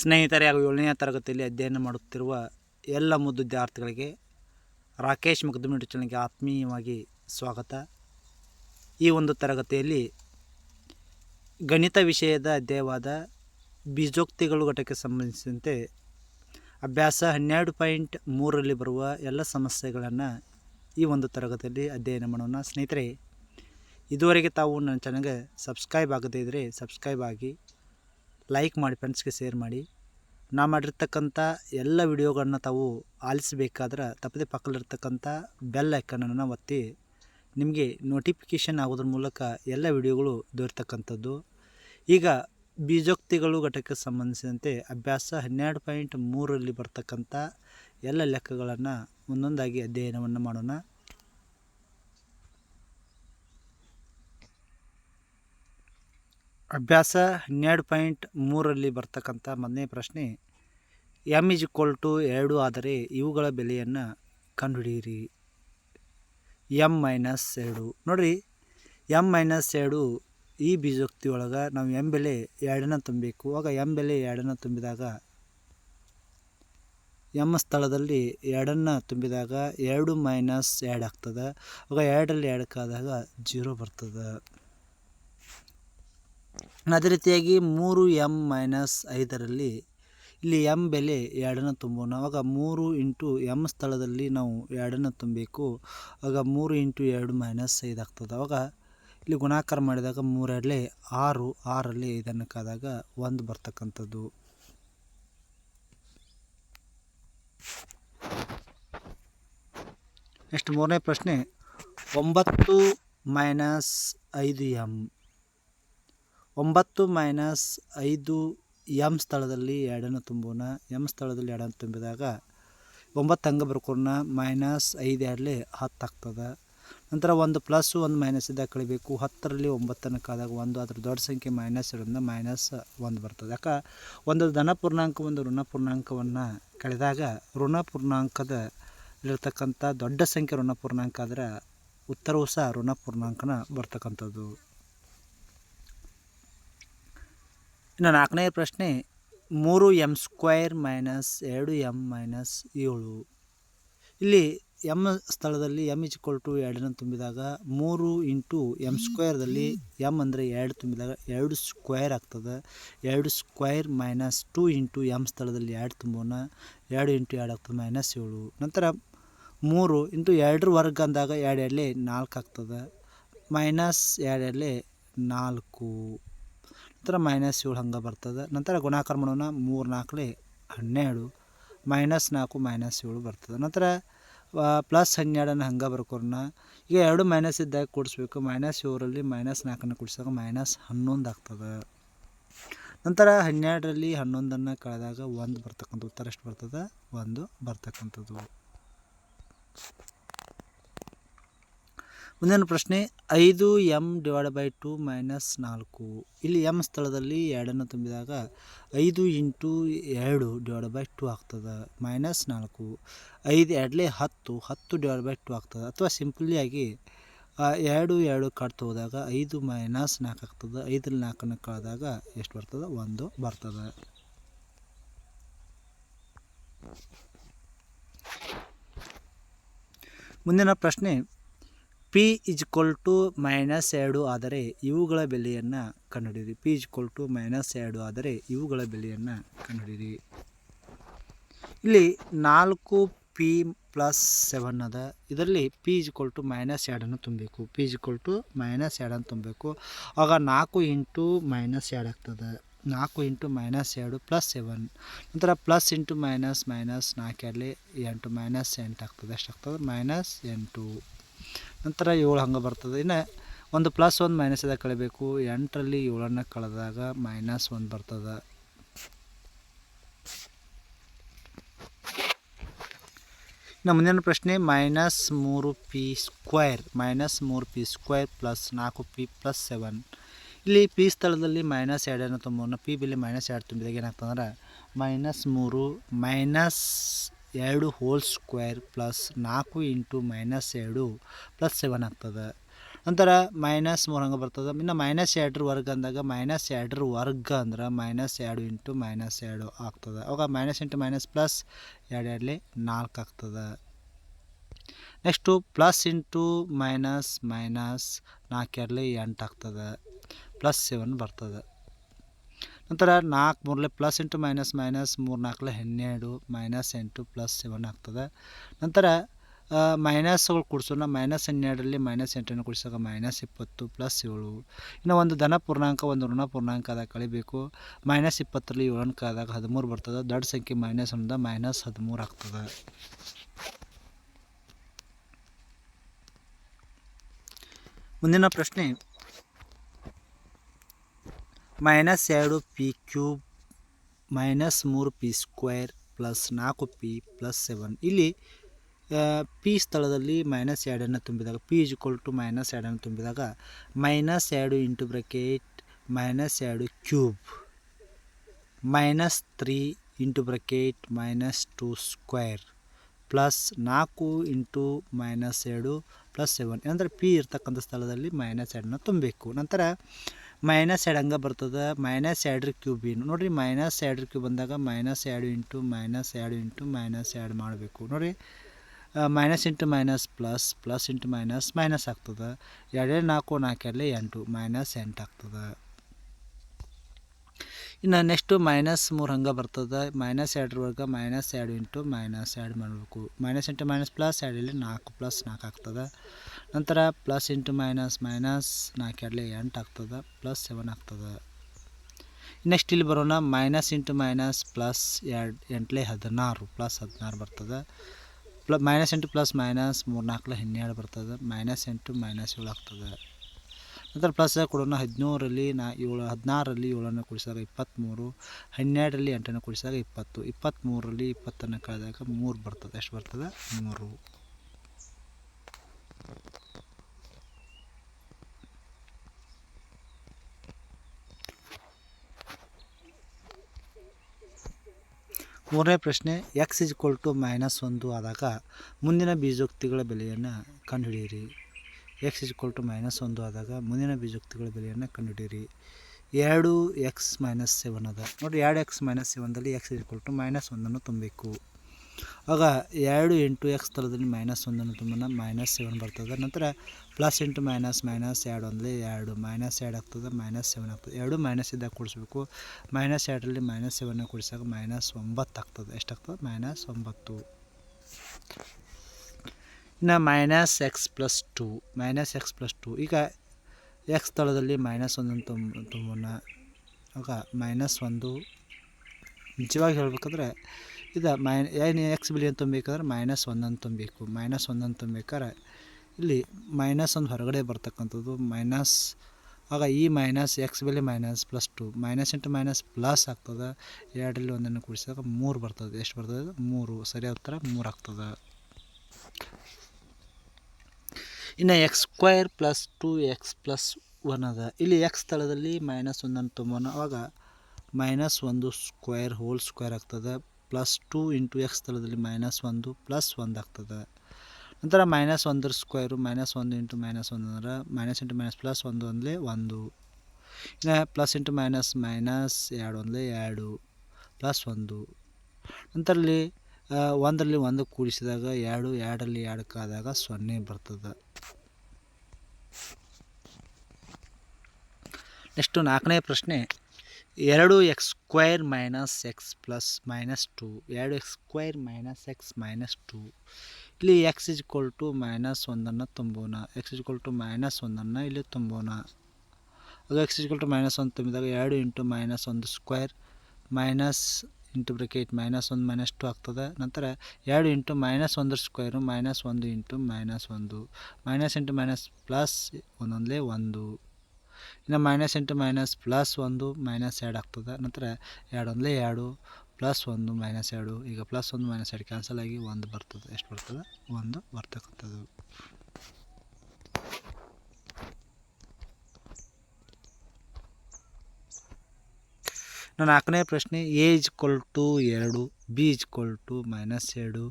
ಸ್ನೇಹಿತರೆ, ಹಾಗೂ ಏಳನೇ ತರಗತಿಯಲ್ಲಿ ಅಧ್ಯಯನ ಮಾಡುತ್ತಿರುವ ಎಲ್ಲ ಮುದ್ದು ವಿದ್ಯಾರ್ಥಿಗಳಿಗೆ ರಾಕೇಶ್ ಮಗದುಮ್ ಯೂಟ್ಯೂಬ್ ಆತ್ಮೀಯವಾಗಿ ಸ್ವಾಗತ. ಈ ಒಂದು ತರಗತಿಯಲ್ಲಿ ಗಣಿತ ವಿಷಯದ ಅಧ್ಯಯವಾದ ಬೀಜೋಕ್ತಿಗಳು ಘಟಕ್ಕೆ ಸಂಬಂಧಿಸಿದಂತೆ ಅಭ್ಯಾಸ ಹನ್ನೆರಡು ಪಾಯಿಂಟ್ ಮೂರರಲ್ಲಿ ಬರುವ ಎಲ್ಲ ಸಮಸ್ಯೆಗಳನ್ನು ಈ ಒಂದು ತರಗತಿಯಲ್ಲಿ ಅಧ್ಯಯನ ಮಾಡೋಣ. ಸ್ನೇಹಿತರೆ, ಇದುವರೆಗೆ ತಾವು ನನ್ನ ಚಾನಲ್ಗೆ ಸಬ್ಸ್ಕ್ರೈಬ್ ಆಗದೇ ಇದ್ದರೆ ಸಬ್ಸ್ಕ್ರೈಬ್ ಆಗಿ ಲೈಕ್ ಮಾಡಿ ಫ್ರೆಂಡ್ಸ್ಗೆ ಶೇರ್ ಮಾಡಿ. ನಾ ಮಾಡಿರ್ತಕ್ಕಂಥ ಎಲ್ಲ ವಿಡಿಯೋಗಳನ್ನ ತಾವು ಆಲಿಸಬೇಕಾದ್ರೆ ತಪ್ಪದೆ ಪಕ್ಕದಲ್ಲಿರ್ತಕ್ಕಂಥ ಬೆಲ್ ಐಕನನ್ನು ಒತ್ತಿ ನಿಮಗೆ ನೋಟಿಫಿಕೇಷನ್ ಆಗೋದ್ರ ಮೂಲಕ ಎಲ್ಲ ವಿಡಿಯೋಗಳು ದೊರೆತಕ್ಕಂಥದ್ದು. ಈಗ ಬೀಜೋಕ್ತಿಗಳು ಘಟಕಕ್ಕೆ ಸಂಬಂಧಿಸಿದಂತೆ ಅಭ್ಯಾಸ ಹನ್ನೆರಡು ಪಾಯಿಂಟ್ ಮೂರರಲ್ಲಿ ಬರ್ತಕ್ಕಂಥ ಎಲ್ಲ ಲೆಕ್ಕಗಳನ್ನು ಒಂದೊಂದಾಗಿ ಅಧ್ಯಯನವನ್ನು ಮಾಡೋಣ. ಅಭ್ಯಾಸ ಹನ್ನೆರಡು ಪಾಯಿಂಟ್ ಮೂರರಲ್ಲಿ ಬರ್ತಕ್ಕಂಥ ಮೊದಲನೇ ಪ್ರಶ್ನೆ, ಎಂ ಇಸ್ ಇಕ್ವಲ್ ಟು ಎರಡು ಆದರೆ ಇವುಗಳ ಬೆಲೆಯನ್ನು ಕಂಡುಹಿಡಿಯಿರಿ? ಎಂ ಮೈನಸ್ ಎರಡು. ನೋಡಿರಿ, ಎಂ ಮೈನಸ್ ಎರಡು ಈ ಬೀಜೋಕ್ತಿ ಒಳಗೆ ನಾವು ಎಂ ಬೆಲೆ ಎರಡನ್ನ ತುಂಬಬೇಕು. ಆಗ ಎಂ ಬೆಲೆ ಎರಡನ್ನ ತುಂಬಿದಾಗ, ಎಂ ಸ್ಥಳದಲ್ಲಿ ಎರಡನ್ನು ತುಂಬಿದಾಗ ಎರಡು ಮೈನಸ್ ಎರಡು ಆಗ್ತದೆ. ಆಗ ಎರಡರಲ್ಲಿ ಎರಡಕ್ಕಾದಾಗ ಜೀರೋ ಬರ್ತದೆ. ಅದೇ ರೀತಿಯಾಗಿ ಮೂರು ಎಂ ಮೈನಸ್ ಐದರಲ್ಲಿ ಇಲ್ಲಿ ಎಂ ಬೆಲೆ ಎರಡನ್ನು ತುಂಬೋಣ. ಆವಾಗ ಮೂರು ಇಂಟು ಎಂ ಸ್ಥಳದಲ್ಲಿ ನಾವು ಎರಡನ್ನು ತುಂಬಬೇಕು ಆಗ ಮೂರು ಇಂಟು ಎರಡು ಮೈನಸ್ ಐದು ಆಗ್ತದೆ. ಆವಾಗ ಇಲ್ಲಿ ಗುಣಾಕಾರ ಮಾಡಿದಾಗ ಮೂರರಲ್ಲಿ ಆರು ಆರಲ್ಲಿ ಐದನ್ನು ಕಾದಾಗ ಒಂದು ಬರ್ತಕ್ಕಂಥದ್ದು. ನೆಕ್ಸ್ಟ್ ಮೂರನೇ ಪ್ರಶ್ನೆ, ಒಂಬತ್ತು ಮೈನಸ್ ಐದು ಎಂ ಒಂಬತ್ತು ಮೈನಸ್ ಐದು ಎಂ ಸ್ಥಳದಲ್ಲಿ ಎರಡನ್ನು ತುಂಬೋಣ ಎಂ ಸ್ಥಳದಲ್ಲಿ ಎರಡನ್ನು ತುಂಬಿದಾಗ ಒಂಬತ್ತು ಹಂಗೆ ಬರ್ಕೊಣ ಮೈನಸ್ ಐದು ಎರಡಲಿ ಹತ್ತು ಆಗ್ತದೆ. ನಂತರ ಒಂದು ಪ್ಲಸ್ ಒಂದು ಮೈನಸ್ ಇದ್ದಾಗ ಕಳಿಬೇಕು, ಹತ್ತರಲ್ಲಿ ಒಂಬತ್ತನ್ನು ಕಾದಾಗ ಒಂದು, ಅದ್ರ ದೊಡ್ಡ ಸಂಖ್ಯೆ ಮೈನಸ್ ಇರೋದ್ರಿಂದ ಮೈನಸ್ ಒಂದು ಬರ್ತದೆ. ಯಾಕೆ? ಒಂದು ಧನ ಪೂರ್ಣಾಂಕ, ಒಂದು ಋಣ ಪೂರ್ಣಾಂಕವನ್ನು ಕಳೆದಾಗ ಋಣ ಪೂರ್ಣಾಂಕದ ಇರತಕ್ಕಂಥ ದೊಡ್ಡ ಸಂಖ್ಯೆ ಋಣ ಪೂರ್ಣಾಂಕ ಆದರೆ ಉತ್ತರವೂ ಸಹ ಋಣ ಪೂರ್ಣಾಂಕನ ಬರ್ತಕ್ಕಂಥದ್ದು. ಇನ್ನು ನಾಲ್ಕನೇ ಪ್ರಶ್ನೆ, ಮೂರು ಎಂ ಸ್ಕ್ವೈರ್ ಮೈನಸ್ ಎರಡು ಎಂ ಮೈನಸ್ ಏಳು. ಇಲ್ಲಿ ಎಂ ಸ್ಥಳದಲ್ಲಿ ಎಂ ಇಚ್ ಇಕ್ವಲ್ ಟು ಎರಡನ್ನು ತುಂಬಿದಾಗ ಮೂರು ಇಂಟು ಎಂ ಸ್ಕ್ವೇರ್ದಲ್ಲಿ ಎಂ ಅಂದರೆ ಎರಡು ತುಂಬಿದಾಗ ಎರಡು ಸ್ಕ್ವೇರ್ ಆಗ್ತದೆ. ಎರಡು square minus two into M ಸ್ಥಳದಲ್ಲಿ ಎರಡು ತುಂಬೋಣ, ಎರಡು ಇಂಟು ಎರಡು ಆಗ್ತದೆ ಮೈನಸ್ ಏಳು. ನಂತರ ಮೂರು ಇಂಟು ಎರಡರ ವರ್ಗ ಅಂದಾಗ ಎರಡು ಎರಡಲೇ ನಾಲ್ಕು ಆಗ್ತದೆ, ಮೈನಸ್ ಎರಡು ಎರಡಲೇ ನಾಲ್ಕು. ನಂತರ ಮೈನಸ್ ಏಳು ಹಂಗೆ ಬರ್ತದೆ. ನಂತರ ಗುಣಾಕಾರ ಮಾಡೋಣ ಮೂರು ನಾಲ್ಕಲೇ ಹನ್ನೆರಡು ಮೈನಸ್ ನಾಲ್ಕು ಮೈನಸ್ ಏಳು ಬರ್ತದೆ. ನಂತರ ಪ್ಲಸ್ ಹನ್ನೆರಡನ್ನು ಹಂಗೆ ಬರ್ಕೊರೋಣ ಈಗ ಎರಡು ಮೈನಸ್ ಇದ್ದಾಗ ಕೂಡಿಸ್ಬೇಕು. ಮೈನಸ್ ಏಳರಲ್ಲಿ ಮೈನಸ್ ನಾಲ್ಕನ್ನು ಕೂಡಿಸಿದಾಗ ಮೈನಸ್ ಹನ್ನೊಂದು ಆಗ್ತದೆ. ನಂತರ ಹನ್ನೆರಡರಲ್ಲಿ ಹನ್ನೊಂದನ್ನು ಕಳೆದಾಗ ಒಂದು ಬರ್ತಕ್ಕಂಥ ಉತ್ತರ ಎಷ್ಟು ಬರ್ತದೆ? ಒಂದು ಬರ್ತಕ್ಕಂಥದ್ದು. ಮುಂದಿನ ಪ್ರಶ್ನೆ ಐದು M divide by two minus ನಾಲ್ಕು. ಇಲ್ಲಿ ಎಂ ಸ್ಥಳದಲ್ಲಿ ಎರಡನ್ನು ತುಂಬಿದಾಗ ಐದು ಇಂಟು ಎರಡು ಡಿವೈಡ್ ಬೈ ಟು ಆಗ್ತದೆ, ಮೈನಸ್ ನಾಲ್ಕು. ಐದು ಎರಡಲೇ ಹತ್ತು ಹತ್ತು ಡಿವೈಡ್ ಬೈ ಟು ಆಗ್ತದೆ. ಅಥವಾ ಸಿಂಪಲಿಯಾಗಿ ಎರಡು ಎರಡು ಕಟ್ತು ಹೋದಾಗ ಐದು ಮೈನಸ್ ನಾಲ್ಕು ಆಗ್ತದೆ. ಐದರಲ್ಲಿ ನಾಲ್ಕನ್ನು ಕಳೆದಾಗ ಎಷ್ಟು ಬರ್ತದೆ? ಒಂದು ಬರ್ತದೆ. ಮುಂದಿನ ಪ್ರಶ್ನೆ ಪಿ ಇಜ್ಕೊಲ್ ಟು ಮೈನಸ್ ಎರಡು ಆದರೆ ಇವುಗಳ ಬೆಲೆಯನ್ನು ಕಂಡುಹಿಡಿಯಿರಿ. ಪಿ ಇಜ್ಕೊಲ್ ಟು ಮೈನಸ್ ಎರಡು ಆದರೆ ಇವುಗಳ ಬೆಲೆಯನ್ನು ಕಂಡುಹಿಡಿಯಿರಿ. ಇಲ್ಲಿ ನಾಲ್ಕು ಪಿ ಪ್ಲಸ್ ಸೆವೆನ್ ಅದ. ಇದರಲ್ಲಿ ಪಿ ಇಜ್ಕೊಲ್ ಟು ಮೈನಸ್ ಎರಡನ್ನು ತುಂಬಬೇಕು. ಪಿ ಇಜ್ಕೊಲ್ ಟು ಮೈನಸ್ ಎರಡನ್ನು ತುಂಬಬೇಕು. ಆಗ ನಾಲ್ಕು ಇಂಟು ಮೈನಸ್ ಎರಡು ಆಗ್ತದೆ. ನಾಲ್ಕು ಇಂಟು ಮೈನಸ್ ಎರಡು ಪ್ಲಸ್ ಸೆವೆನ್ ನಂತರ ಪ್ಲಸ್ ಇಂಟು ಮೈನಸ್ ಮೈನಸ್ ನಾಲ್ಕು ಎರಡಲಿ ಎಂಟು ಮೈನಸ್ ಎಂಟು ಆಗ್ತದೆ. ಎಷ್ಟಾಗ್ತದೆ? ಮೈನಸ್ ಎಂಟು. ನಂತರ ಏಳು ಹಂಗೆ ಬರ್ತದೆ. ಇನ್ನು ಒಂದು ಪ್ಲಸ್ ಒಂದು ಮೈನಸ್ ಇದಾಗ ಕಳಿಬೇಕು. ಎಂಟರಲ್ಲಿ ಏಳನ್ನು ಕಳೆದಾಗ ಮೈನಸ್ ಒಂದು ಬರ್ತದೆ. ಇನ್ನು ಮುಂದಿನ ಪ್ರಶ್ನೆ ಮೈನಸ್ ಮೂರು ಪಿ ಸ್ಕ್ವೇರ್ ಮೈನಸ್ ಮೂರು ಪಿ ಸ್ಕ್ವೇರ್ ಪ್ಲಸ್ ನಾಲ್ಕು ಪಿ ಪ್ಲಸ್ ಸೆವೆನ್ ಇಲ್ಲಿ ಪಿ ಸ್ಥಳದಲ್ಲಿ ಮೈನಸ್ ಎರಡನ್ನು ತುಂಬೋಣ ಪಿ ಬಿಲ್ಲಿ ಮೈನಸ್ ಎರಡು ತುಂಬಿದಾಗ ಏನಾಗ್ತಂದ್ರೆ ಮೈನಸ್ ಮೂರು ಮೈನಸ್ ಎರಡು ಹೋಲ್ ಸ್ಕ್ವೇರ್ ಪ್ಲಸ್ ನಾಲ್ಕು ಇಂಟು ಮೈನಸ್ ಎರಡು ಪ್ಲಸ್ ಸೆವೆನ್ ಆಗ್ತದೆ. ನಂತರ ಮೈನಸ್ ಮೂರು ಹಂಗೆ ಬರ್ತದೆ. ಇನ್ನು ಮೈನಸ್ ಎರಡರ ವರ್ಗ ಅಂದಾಗ ಮೈನಸ್ ಎರಡರ ವರ್ಗ ಅಂದ್ರೆ ಮೈನಸ್ ಎರಡು ಇಂಟು ಮೈನಸ್ ಎರಡು ಆಗ್ತದೆ. ಅವಾಗ ಮೈನಸ್ ಇಂಟು ಮೈನಸ್ ಪ್ಲಸ್ ಎರಡು ಎರಡಲಿ ನಾಲ್ಕು ಆಗ್ತದೆ. Next plus into minus minus ನಾಲ್ಕು ಎರಡಲಿ ಎಂಟು ಆಗ್ತದೆ. ಪ್ಲಸ್ ಸೆವೆನ್ ಬರ್ತದೆ. ನಂತರ ನಾಲ್ಕು ಮೂರಲೆ ಪ್ಲಸ್ ಎಂಟು ಮೈನಸ್ ಮೈನಸ್ ಮೂರು ನಾಲ್ಕಲೆ ಹನ್ನೆರಡು ಮೈನಸ್ ಎಂಟು ಪ್ಲಸ್ ಸೆವೆನ್ ಆಗ್ತದೆ. ನಂತರ ಮೈನಸ್ಗಳು ಕೂಡಿಸೋಣ. ಮೈನಸ್ ಹನ್ನೆರಡರಲ್ಲಿ ಮೈನಸ್ ಎಂಟನ್ನು ಕೊಡಿಸಿದಾಗ ಮೈನಸ್ ಇಪ್ಪತ್ತು ಪ್ಲಸ್ ಏಳು. ಇನ್ನು ಒಂದು ಧನ ಪೂರ್ಣಾಂಕ, ಒಂದು ಋಣ ಪೂರ್ಣಾಂಕ ಆದಾಗ ಕಳಿಬೇಕು. ಮೈನಸ್ ಇಪ್ಪತ್ತರಲ್ಲಿ ಏಳು ಕಾದಾಗ ಹದಿಮೂರು ಬರ್ತದೆ. ದೊಡ್ಡ ಸಂಖ್ಯೆ ಮೈನಸ್ ಒಂದು ಮೈನಸ್ ಹದಿಮೂರು ಆಗ್ತದೆ. ಮುಂದಿನ ಪ್ರಶ್ನೆ. ಮೈನಸ್ ಎರಡು ಪಿ ಕ್ಯೂಬ್ ಮೈನಸ್ ಮೂರು ಪಿ ಸ್ಕ್ವೇರ್ ಪ್ಲಸ್ ನಾಲ್ಕು ಪಿ ಪ್ಲಸ್ ಸೆವೆನ್. ಇಲ್ಲಿ ಪಿ ಸ್ಥಳದಲ್ಲಿ ಮೈನಸ್ ಎರಡನ್ನು ತುಂಬಿದಾಗ, P is equal to minus ಎರಡನ್ನು ತುಂಬಿದಾಗ ಮೈನಸ್ ಎರಡು ಇಂಟು ಬ್ರಕೆಟ್ ಮೈನಸ್ ಎರಡು cube minus three into bracket minus two square plus ನಾಲ್ಕು ಇಂಟು ಮೈನಸ್ ಎರಡು ಪ್ಲಸ್ ಸೆವೆನ್. ಅಂದರೆ ಪಿ ಇರ್ತಕ್ಕಂಥ ಸ್ಥಳದಲ್ಲಿ ಮೈನಸ್ ಎರಡನ್ನ ತುಂಬಬೇಕು ನಂತರ ಮೈನಸ್ ಎರಡು ಹಂಗೆ ಬರ್ತದೆ, ಮೈನಸ್ ಎರಡ್ರ ಕ್ಯೂಬ್ ಏನು. ನೋಡಿರಿ, ಮೈನಸ್ ಎರಡ್ರ ಕ್ಯೂಬ್ ಬಂದಾಗ ಮೈನಸ್ ಎರಡು ಇಂಟು ಮೈನಸ್ ಎರಡು ಇಂಟು ಮೈನಸ್ ಎರಡು ಮಾಡಬೇಕು. ನೋಡಿ minus into minus plus plus into minus minus ಆಗ್ತದೆ. ಎರಡೆರಡು ನಾಲ್ಕು ನಾಲ್ಕೆರಡಲೆ ಎಂಟು, ಮೈನಸ್ ಎಂಟು ಆಗ್ತದೆ. ಇನ್ನು ನೆಕ್ಸ್ಟು ಮೈನಸ್ ಮೂರು ಹಂಗೆ ಬರ್ತದೆ. ಮೈನಸ್ ಎರಡರವರೆಗೆ ಮೈನಸ್ ಎರಡು ಇಂಟು ಮೈನಸ್ ಎರಡು ಮಾಡಬೇಕು. ಮೈನಸ್ ಇಂಟು ಮೈನಸ್ ಪ್ಲಸ್ ಎರಡಲ್ಲಿ ನಾಲ್ಕು ಪ್ಲಸ್ ನಾಲ್ಕು ಆಗ್ತದೆ. ನಂತರ ಪ್ಲಸ್ ಇಂಟು ಮೈನಸ್ ಮೈನಸ್ ನಾಲ್ಕು ಎರಡಲೆ ಎಂಟು ಆಗ್ತದೆ ಪ್ಲಸ್ ಸೆವೆನ್ ಆಗ್ತದೆ. ನೆಕ್ಸ್ಟ್ ಇಲ್ಲಿ ಬರೋಣ ಮೈನಸ್ ಇಂಟು ಮೈನಸ್ ಪ್ಲಸ್ ಎರಡು, ಎಂಟ್ಲೆ ಹದಿನಾರು ಪ್ಲಸ್ ಹದಿನಾರು ಬರ್ತದೆ. ಪ್ಲ ಮೈನಸ್ ಎಂಟು ಪ್ಲಸ್ ಮೈನಸ್ ಮೂರು ನಾಲ್ಕಲೆ ಹನ್ನೆರಡು ಬರ್ತದೆ ಮೈನಸ್ ಎಂಟು ಮೈನಸ್ ಏಳು ಆಗ್ತದೆ. ನಂತರ ಪ್ಲಸ್ ಕೊಡೋಣ ಹದಿನೇಳರಲ್ಲಿ ನಾ ಏಳು, ಹದಿನಾರರಲ್ಲಿ ಏಳನ್ನು ಕೂಡಿಸಿದಾಗ ಇಪ್ಪತ್ತ್ಮೂರು ಹನ್ನೆರಡರಲ್ಲಿ ಎಂಟನ್ನು ಕೂಡಿಸಿದಾಗ ಇಪ್ಪತ್ತು ಇಪ್ಪತ್ತ್ಮೂರರಲ್ಲಿ ಇಪ್ಪತ್ತನ್ನು ಕಳೆದಾಗ ಮೂರು ಬರ್ತದೆ. ಎಷ್ಟು ಬರ್ತದೆ? ಮೂರು. ಮೂರನೇ ಪ್ರಶ್ನೆ X is equal to minus ಒಂದು ಆದಾಗ ಮುಂದಿನ ಬೀಜೋಕ್ತಿಗಳ ಬೆಲೆಯನ್ನು ಕಂಡುಹಿಡಿಯಿರಿ. X is equal to minus ಒಂದು ಆದಾಗ ಮುಂದಿನ ಬೀಜೋಕ್ತಿಗಳ ಬೆಲೆಯನ್ನು ಕಂಡುಹಿಡಿಯಿರಿ. ಎರಡು ಎಕ್ಸ್ ಮೈನಸ್ ಸೆವೆನ್ ಅದ. ನೋಡಿ ಎರಡು X minus ಸೆವೆನ್ದಲ್ಲಿ X is equal to minus ಒಂದನ್ನು ತುಂಬಬೇಕು. ಆಗ ಎರಡು ಇಂಟು ಎಕ್ಸ್ ಸ್ಥಳದಲ್ಲಿ ಮೈನಸ್ ಒಂದನ್ನು ತುಂಬ ಮೈನಸ್ ಸೆವೆನ್ ಬರ್ತದೆ. ನಂತರ ಪ್ಲಸ್ ಇಂಟು ಮೈನಸ್ ಮೈನಸ್ ಎರಡು ಅಂದರೆ ಎರಡು ಮೈನಸ್ ಎರಡು ಆಗ್ತದೆ ಮೈನಸ್ ಸೆವೆನ್ ಆಗ್ತದೆ. ಎರಡು ಮೈನಸ್ ಇದ್ದಾಗ ಕೂಡಿಸ್ಬೇಕು. ಮೈನಸ್ ಎರಡರಲ್ಲಿ ಮೈನಸ್ ಸೆವೆನ್ನ ಕೂಡಿಸಾಗ ಮೈನಸ್ ಒಂಬತ್ತು ಆಗ್ತದೆ. ಎಷ್ಟಾಗ್ತದೆ ಮೈನಸ್ ಒಂಬತ್ತು. ಇನ್ನು minus X plus two minus X plus two ಈಗ ಎಕ್ಸ್ ಸ್ಥಳದಲ್ಲಿ ಮೈನಸ್ ಒಂದನ್ನು ತುಂಬ ತುಂಬೋಣ ಆಗ ಮೈನಸ್ ಒಂದು ನಿಜವಾಗಿ ಹೇಳ್ಬೇಕಾದ್ರೆ ಇದು ಮೈ, ಏನು ಎಕ್ಸ್ ಬೆಲೆಯನ್ನು ತುಂಬಬೇಕಾದ್ರೆ ಮೈನಸ್ ಒಂದನ್ನು ತುಂಬಬೇಕು ಮೈನಸ್ ಒಂದನ್ನು ತುಂಬಬೇಕಾದ್ರೆ ಇಲ್ಲಿ ಮೈನಸ್ ಒಂದು ಹೊರಗಡೆ ಬರ್ತಕ್ಕಂಥದ್ದು. ಮೈನಸ್ ಆಗ ಈ ಮೈನಸ್ ಎಕ್ಸ್ ಬೆಲೆ minus plus two minus into minus plus ಆಗ್ತದೆ. ಎರಡರಲ್ಲಿ ಒಂದನ್ನು ಕೂಡಿಸಿದಾಗ ಮೂರು ಬರ್ತದೆ. ಎಷ್ಟು ಬರ್ತದೆ ಮೂರು. ಸರಿಯಾದ ಉತ್ತರ ಮೂರು ಆಗ್ತದೆ. ಇನ್ನು X square plus two X plus one ಅದ. ಇಲ್ಲಿ ಎಕ್ಸ್ ಸ್ಥಳದಲ್ಲಿ ಮೈನಸ್ ಒಂದನ್ನು ತುಂಬೋಣ. ಅವಾಗ ಮೈನಸ್ ಒಂದು ಸ್ಕ್ವೇರ್ ಹೋಲ್ ಸ್ಕ್ವೇರ್ ಆಗ್ತದೆ. ಪ್ಲಸ್ ಟು ಇಂಟು ಎಕ್ಸ್ ಸ್ಥಳದಲ್ಲಿ ಮೈನಸ್ ಒಂದು ಪ್ಲಸ್ ಒಂದು ಆಗ್ತದೆ. ನಂತರ ಮೈನಸ್ ಒಂದರ ಸ್ಕ್ವೇರು ಮೈನಸ್ ಒಂದು ಇಂಟು ಮೈನಸ್ ಒಂದು ಅಂದ್ರೆ ಮೈನಸ್ ಇಂಟು ಮೈನಸ್ ಪ್ಲಸ್ ಒಂದು ಅಂದರೆ ಒಂದು. ಇನ್ನು ಪ್ಲಸ್ ಇಂಟು ಮೈನಸ್ ಮೈನಸ್ ಎರಡು ಅಂದರೆ ಎರಡು ಪ್ಲಸ್ ಒಂದು. ನಂತರಲ್ಲಿ ಒಂದರಲ್ಲಿ ಒಂದು ಕೂಡಿಸಿದಾಗ ಎರಡು, ಎರಡರಲ್ಲಿ ಎರಡಕ್ಕಾದಾಗ ಸೊನ್ನೆ ಬರ್ತದೆ. ನೆಕ್ಸ್ಟು ನಾಲ್ಕನೇ ಪ್ರಶ್ನೆ. ಎರಡು X square minus X plus minus two ಎರಡು X square minus X minus two ಇಲ್ಲಿ X is equal to minus ಒಂದನ್ನು ತುಂಬೋಣ. X is equal to minus ಒಂದನ್ನು ಇಲ್ಲಿ ತುಂಬೋಣ. ಅದು X is equal to minus ಒಂದು ತುಂಬಿದಾಗ ಎರಡು ಇಂಟು ಮೈನಸ್ ಒಂದು square minus into bracket minus ಒಂದು ಮೈನಸ್ ಟು ಆಗ್ತದೆ. ನಂತರ ಎರಡು ಇಂಟು ಮೈನಸ್ ಒಂದರ ಸ್ಕ್ವೇರು ಮೈನಸ್ ಒಂದು ಇಂಟು ಮೈನಸ್ ಒಂದು ಮೈನಸ್ ಇಂಟು ಮೈನಸ್ ಪ್ಲಸ್ ಒಂದೊಂದಲೇ ಒಂದು. ಇನ್ನು ಮೈನಸ್ ಎಂಟು ಮೈನಸ್ ಪ್ಲಸ್ ಒಂದು ಮೈನಸ್ ಎರಡು ಆಗ್ತದೆ. ನಂತರ ಎರಡು ಒಂದಲೇ ಎರಡು ಪ್ಲಸ್ ಒಂದು ಮೈನಸ್ ಎರಡು. ಈಗ ಪ್ಲಸ್ ಒಂದು ಮೈನಸ್ ಎರಡು ಕ್ಯಾನ್ಸಲ್ ಆಗಿ ಒಂದು ಬರ್ತದೆ. ಎಷ್ಟು ಬರ್ತದೆ? ಒಂದು ಬರ್ತಕ್ಕಂಥದ್ದು. ನಾಲ್ಕನೇ ಪ್ರಶ್ನೆ ಎ ಇಜ್ ಕೊಲ್ ಟು ಎರಡು B is equal to minus ಎರಡು.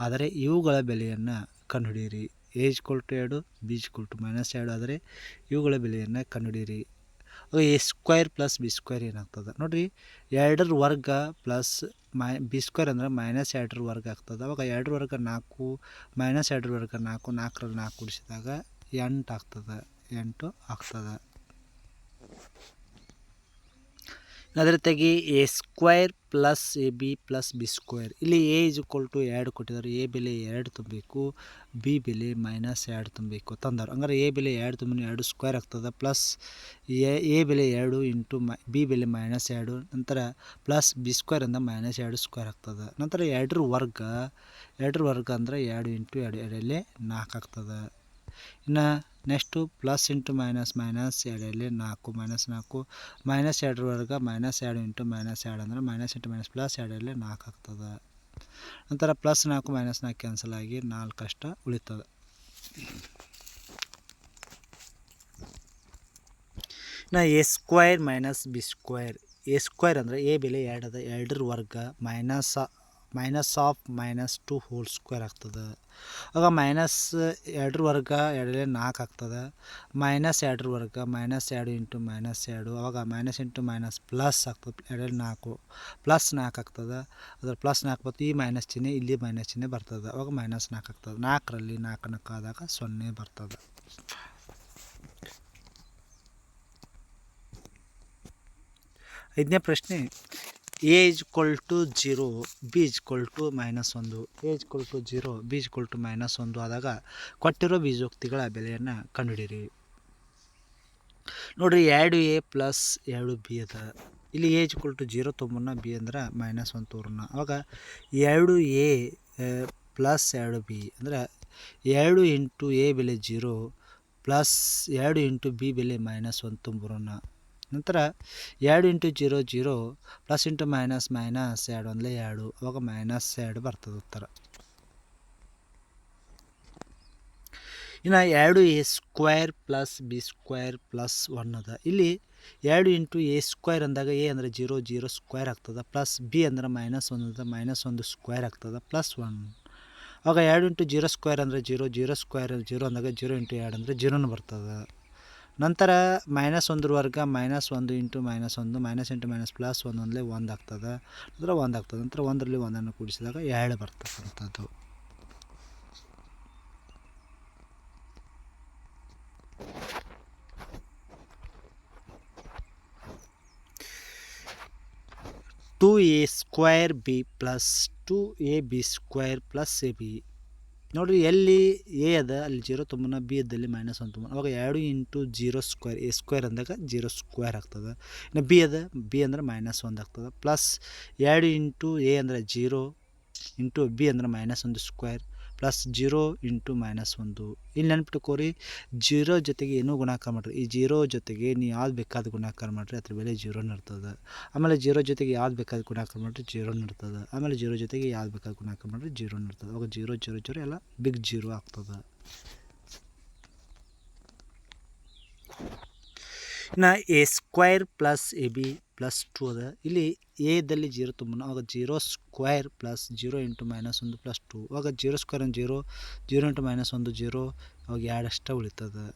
ಆದರೆ ಇವುಗಳ ಬೆಲೆಯನ್ನು ಕಂಡುಹಿಡಿಯಿರಿ. ಎ ಎರಡು ಬಿ ಟು ಮೈನಸ್ ಎರಡು ಆದರೆ ಇವುಗಳ ಬೆಲೆಯನ್ನು ಕಂಡುಹಿಡಿಯಿರಿ. ಅದು A square plus B square ಏನಾಗ್ತದೆ? ನೋಡಿರಿ, ಎರಡರ ವರ್ಗ ಪ್ಲಸ್ ಮೈ ಬಿ ಸ್ಕ್ವೇರ್ ಅಂದರೆ ಮೈನಸ್ ಎರಡರ ವರ್ಗ ಆಗ್ತದೆ. ಅವಾಗ ಎರಡರ ವರ್ಗ ನಾಲ್ಕು ಮೈನಸ್ ಎರಡರ ವರ್ಗ ನಾಲ್ಕು, ನಾಲ್ಕರಲ್ಲಿ ನಾಲ್ಕು ಕೂಡಿಸಿದಾಗ ಎಂಟು ಆಗ್ತದೆ. ಎಂಟು ಆಗ್ತದೆ. ಅದೇ ತೆಗಿ A square plus A B plus B square. ಇಲ್ಲಿ ಎ ಇಸ್ ಈಕ್ವಲ್ ಟು ಎರಡು ಕೊಟ್ಟಿದ್ದಾರೆ. ಎ ಬೆಲೆ ಎರಡು ತುಂಬಬೇಕು, ಬಿ ಬೆಲೆ ಮೈನಸ್ ಎರಡು ತುಂಬಬೇಕು ತಂದರು ಹಂಗಾರೆ ಎ ಬೆಲೆ ಎರಡು ತುಂಬ ಎರಡು ಸ್ಕ್ವೇರ್ ಆಗ್ತದೆ. ಪ್ಲಸ್ ಎ ಎ ಬೆಲೆ ಎರಡು ಇಂಟು ಮೈ, ಬಿ ಬೆಲೆ ಮೈನಸ್ ಎರಡು, ನಂತರ ಪ್ಲಸ್ ಬಿ ಸ್ಕ್ವೇರ್ ಅಂದ ಮೈನಸ್ ಎರಡು ಸ್ಕ್ವೇರ್ ಆಗ್ತದೆ. ನಂತರ ಎರಡರ ವರ್ಗ ಎರಡರ ವರ್ಗ ಅಂದರೆ ಎರಡು ಇಂಟು ಎರಡು, ಎರಡಲ್ಲಿ ನಾಲ್ಕು ಆಗ್ತದೆ. ಇನ್ನು next plus into minus minus ಎರಡಲ್ಲಿ ನಾಲ್ಕು, ಮೈನಸ್ ನಾಲ್ಕು, ಮೈನಸ್ ಎರಡರವರೆಗೆ ಮೈನಸ್ ಎರಡು ಇಂಟು ಮೈನಸ್ ಎರಡು ಅಂದರೆ ಮೈನಸ್ ಇಂಟು ಮೈನಸ್ ಪ್ಲಸ್ ಎರಡಲ್ಲಿ ನಾಲ್ಕು ಆಗ್ತದೆ. ನಂತರ ಪ್ಲಸ್ ನಾಲ್ಕು, ಮೈನಸ್ ನಾಲ್ಕು ಕ್ಯಾನ್ಸಲ್ ಆಗಿ ನಾಲ್ಕು ಅಷ್ಟ ಉಳಿತದೆ. ನಾ A square minus B square, A square ಅಂದರೆ ಎ ಬೆಲೆ ಎರಡದ, ಎರಡರ ವರ್ಗ minus minus of minus two whole square ಆಗ್ತದೆ. ಆಗ ಮೈನಸ್ ಎರಡರ ವರ್ಗ ಎರಡರಲ್ಲಿ ನಾಲ್ಕು ಆಗ್ತದೆ. ಮೈನಸ್ ಎರಡರ ವರ್ಗ ಮೈನಸ್ ಎರಡು ಇಂಟು ಮೈನಸ್ ಎರಡು. ಆವಾಗ ಮೈನಸ್ ಇಂಟು ಮೈನಸ್ ಪ್ಲಸ್ ಆಗ್ತದೆ. ಎರಡರಲ್ಲಿ ನಾಲ್ಕು. ಪ್ಲಸ್ ನಾಲ್ಕು ಆಗ್ತದೆ. ಅದರ ಪ್ಲಸ್ ನಾಲ್ಕು ಬರ್ತದೆ ಈ ಮೈನಸ್ ಚಿಹ್ನೆ ಇಲ್ಲಿ ಮೈನಸ್ ಚಿಹ್ನೆ ಬರ್ತದೆ. ಅವಾಗ ಮೈನಸ್ ನಾಲ್ಕು ಆಗ್ತದೆ. ನಾಲ್ಕರಲ್ಲಿ ನಾಲ್ಕು ನಾಲ್ಕು ಆದಾಗ ಸೊನ್ನೆ ಬರ್ತದೆ. ಐದನೇ ಪ್ರಶ್ನೆ. A equal to zero B is equal to minus ಒಂದು. A equal to zero B is equal to minus ಒಂದು ಆದಾಗ ಕೊಟ್ಟಿರೋ ಬೀಜೋಕ್ತಿಗಳ ಬೆಲೆಯನ್ನು ಕಂಡುಹಿಡಿಯಿರಿ. ನೋಡಿರಿ, ಎರಡು ಎ ಪ್ಲಸ್ ಎರಡು ಬಿ ಅದ. ಇಲ್ಲಿ ಎ ಕೊಲ್ ಟು ಜೀರೋ ತೊಂಬನ್ನ ಬಿ ಅಂದ್ರೆ ಮೈನಸ್ ಒಂದು ತೋರಣ ಆವಾಗ ಎರಡು ಎ ಪ್ಲಸ್ ಎರಡು ಬಿ ಅಂದ್ರೆ ಎರಡು ಇಂಟು ಎ ಬೆಲೆ ಜೀರೋ ಪ್ಲಸ್ ಎರಡು ಇಂಟು ಬಿ ಬೆಲೆ ಮೈನಸ್ ಒಂದು ತುಂಬಿರೋಣ ನಂತರ ಎರಡು into zero zero plus into minus minus ಎರಡು ಅಂದರೆ ಎರಡು. ಅವಾಗ ಮೈನಸ್ ಎರಡು ಬರ್ತದೆ ಉತ್ತರ. ಇನ್ನು ಎರಡು A square plus B square plus one ಅದ. ಇಲ್ಲಿ ಎರಡು ಇಂಟು ಎ ಸ್ಕ್ವೇರ್ ಅಂದಾಗ ಎ ಅಂದರೆ ಜೀರೋ ಜೀರೋ ಸ್ಕ್ವೇರ್ ಆಗ್ತದೆ. ಪ್ಲಸ್ ಬಿ ಅಂದ್ರೆ ಮೈನಸ್ ಒಂದು ಅದ. ಮೈನಸ್ ಒಂದು ಸ್ಕ್ವೇರ್ ಆಗ್ತದೆ. Plus one. ಆವಾಗ ಎರಡು ಇಂಟು ಜೀರೋ ಸ್ಕ್ವೇರ್ ಅಂದರೆ ಜೀರೋ ಜೀರೋ ಸ್ಕ್ವೇರ್ ಜೀರೋ ಅಂದಾಗ ಜೀರೋ ಇಂಟು ಎರಡು ಅಂದರೆ ಜೀರೋನು ಬರ್ತದೆ. ನಂತರ ಮೈನಸ್ ಒಂದ್ರ ವರ್ಗ ಮೈನಸ್ ಒಂದು ಇಂಟು ಮೈನಸ್ ಒಂದು ಮೈನಸ್ ಇಂಟು ಮೈನಸ್ ಪ್ಲಸ್ ಒಂದು ಒಂದಲೇ ಒಂದು ಆಗ್ತದೆ. ಅಂದರೆ ಒಂದು ಆಗ್ತದೆ. ನಂತರ ಒಂದರಲ್ಲಿ ಒಂದನ್ನು ಕೂಡಿಸಿದಾಗ ಎರಡು ಬರ್ತಕ್ಕಂಥದ್ದು. Two A square B plus two A B square plus A B ನೋಡಿರಿ ಎಲ್ಲಿ ಎ ಅದ, ಅಲ್ಲಿ ಜೀರೋ ತುಂಬನ ಬಿ ಅದಲ್ಲಿ ಮೈನಸ್ ಒಂದು ತುಂಬ ಅವಾಗ ಎರಡು into zero square A square ಅಂದಾಗ ಜೀರೋ ಸ್ಕ್ವೇರ್ ಆಗ್ತದೆ. ಇನ್ನು ಬಿ ಅದ ಬಿ ಅಂದ್ರೆ ಮೈನಸ್ ಒಂದು ಆಗ್ತದೆ. ಪ್ಲಸ್ ಎರಡು ಇಂಟು ಎ ಅಂದರೆ ಜೀರೋ ಇಂಟು ಬಿ ಅಂದ್ರೆ ಮೈನಸ್ ಒಂದು square plus zero into minus ಒಂದು. ಇಲ್ಲಿ ನೆನ್ಪಿಟ್ಕೋರಿ ಜೀರೋ ಜೊತೆಗೆ ಏನೂ ಗುಣಾಕಾರ ಮಾಡಿರಿ. ಈ ಜೀರೋ ಜೊತೆಗೆ ನೀವು ಯಾವ್ದು ಬೇಕಾದ ಗುಣಾಕಾರ ಮಾಡಿರಿ, ಅದ್ರ ಬೆಲೆ ಜೀರೋನ ಇರ್ತದೆ ಆಮೇಲೆ ಜೀರೋ ಜೊತೆಗೆ ಯಾವ್ದು ಬೇಕಾದ ಗುಣಾಕಾರ ಮಾಡಿರಿ ಜೀರೋನ ಇರ್ತದೆ ಆಮೇಲೆ ಜೀರೋ ಜೊತೆಗೆ ಯಾವ್ದು ಬೇಕಾದ ಗುಣಾಕಾರ ಮಾಡಿರಿ ಜೀರೋನ ಇರ್ತದೆ ಅವಾಗ ಜೀರೋ ಜೀರೋ ಜೀರೋ ಎಲ್ಲ ಬಿಗ್ ಜೀರೋ ಆಗ್ತದೆ. ಇನ್ನು A square plus A B plus two ಅದ. ಇಲ್ಲಿ ಎದಲ್ಲಿ ಜೀರೋ ತುಂಬ ಅವಾಗ zero square plus zero into minus ಒಂದು ಪ್ಲಸ್ ಟು ಅವಾಗ ಜೀರೋ ಸ್ಕ್ವೇರ್ ಒಂದು ಜೀರೋ ಜೀರೋ ಇಂಟು ಮೈನಸ್ ಒಂದು ಜೀರೋ ಅವಾಗ ಎರಡು ಅಷ್ಟೇ ಉಳಿತದೆ.